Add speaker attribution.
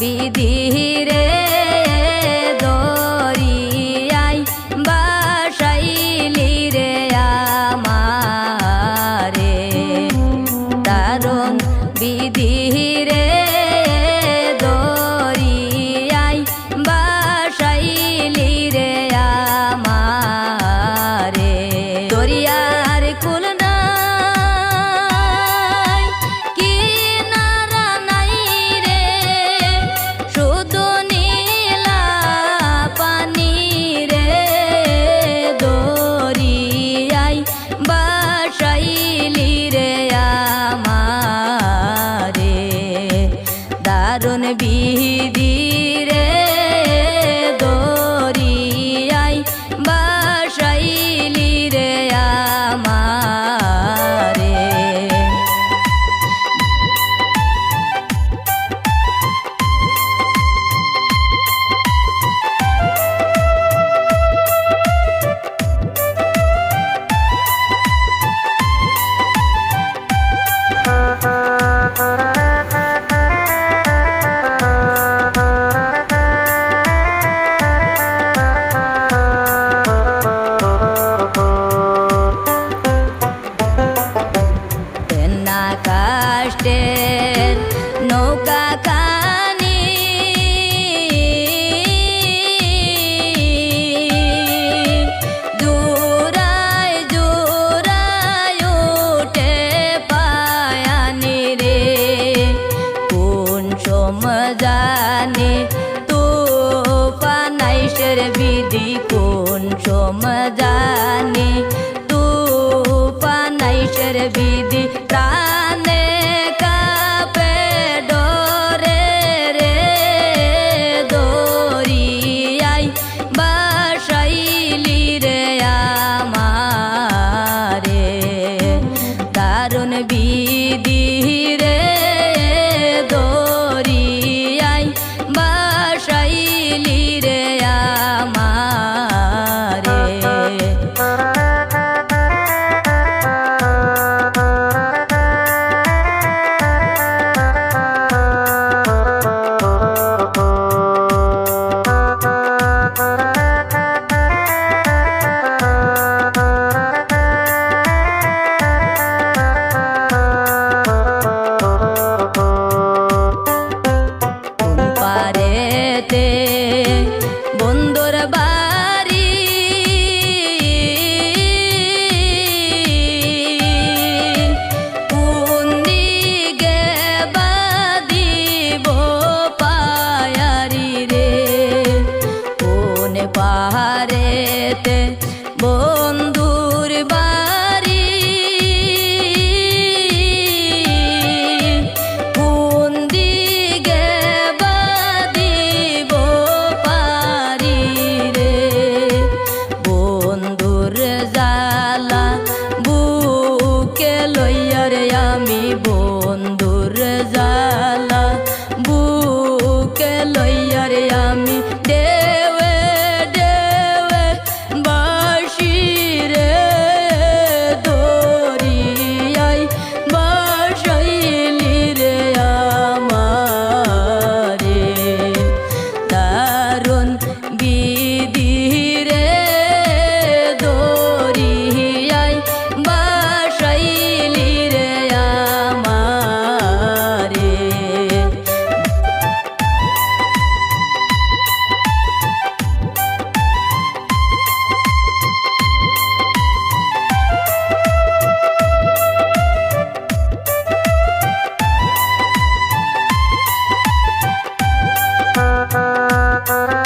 Speaker 1: বিধি রে কোন সমজানে তু পানাইশের বিধি প্রাণ পাহাড়েতে বন্ধুর বাড়ি। কোন দিগে বাদিব পারি রে? বন্ধুর জালা বুকে লইয়া রে আমি বন্ধুর জালা বুকে লইয়া রে আমি দে Thank you.